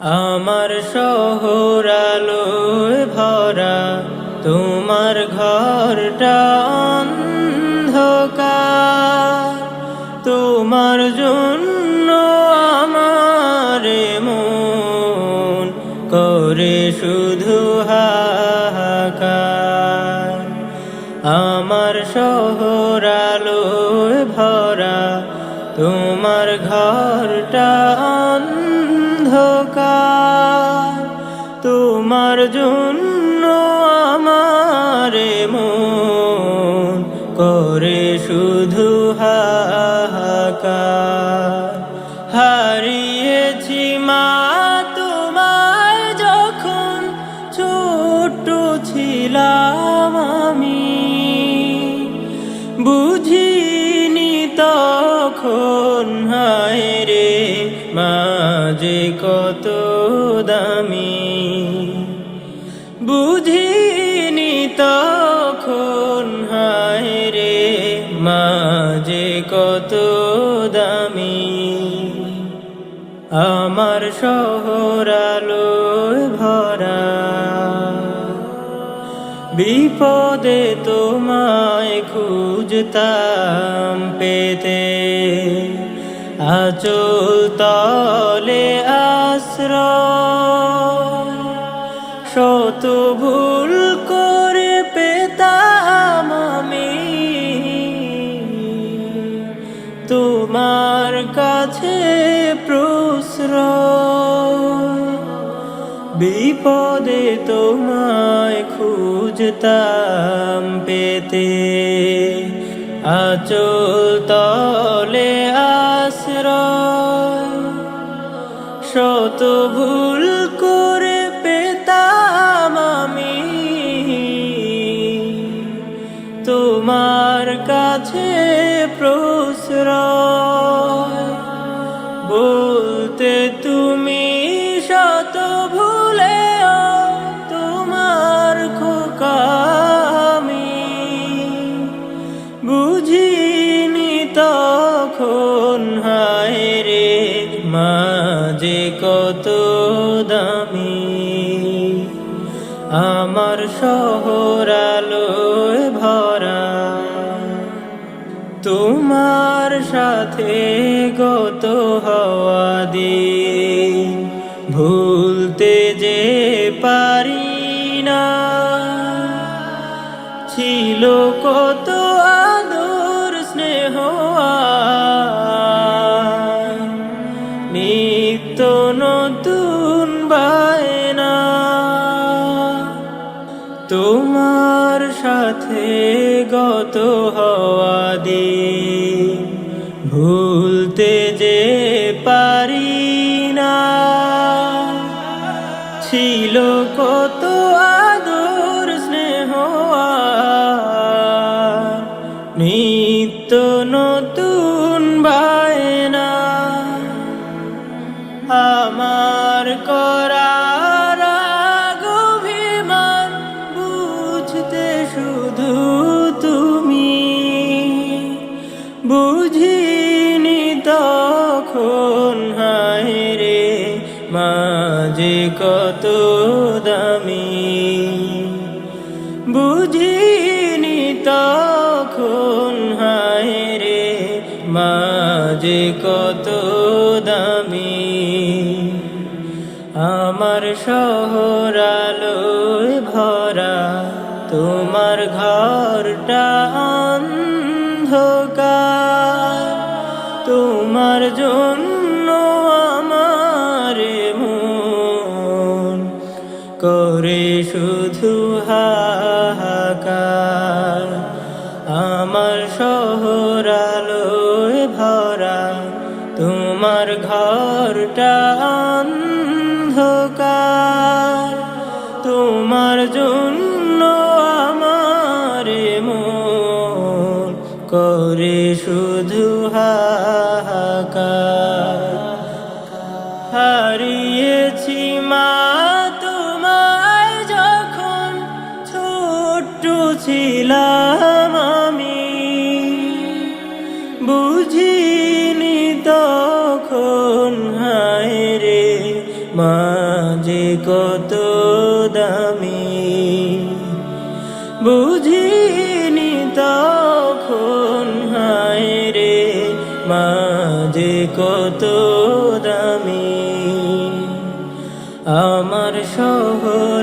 আমার শহর ভরা, তোমার ঘরটা অন্ধকার। তোমার জন্য আমার মন করে শুধু হাহাকার। আমার শহর ভরা, তোমার ঘরটা তোমার জন্য আমার মন করে শুধু হাহাকার। হারিয়েছি মা তোমায় যখন ছোট ছিলাম আমি। বুঝিনি তখন হায় রে মাঝে কত বুঝিনি তখন, হায় রে মাঝে কত দামি। আমার শহর আলোয় ভরা। বিপদে তোমায় খুঁজতাম পেতে। আচল তলে আশ্রয় শত ভুল করে পেতাম আমি। তোমার কাছে প্রশ্র বিপদে তোমায় খুঁজতাম পেতে। আচল তলে আশ্রয়। শত ভুল করে তোমার কাছে প্রশ্রয়। বলতে তুমি শত ভুলে তোমার খোকামি বুঝিনি তখন, হায় রে, মাঝে কত দামি। আমার শহর আলোয় ভরা তোমার সাথে গত হওয়া দিন। ভুলতে যে পারি না। ছিল কত আদর স্নেহ নিত্য নতুন বায়না। তোমার সাথে গত হওয়া দিন। ভুলতে যে পারি না। ছিল কত আদর স্নেহ নিত্য নতুন কত দামি। বুঝিনি তখন, হায় রে মাঝে কত দামি। আমার শহর আলোয় ভরা, তোমার ঘরটা শুধু হাহাকার। আমার শহর আলোয় ভরা, তোমার ঘরটা অন্ধকার। তোমার জন্য আমার মন করে শুধু কত দামি। বুঝিনি তখন হায় রে মাঝে কত দামি। আমার শহর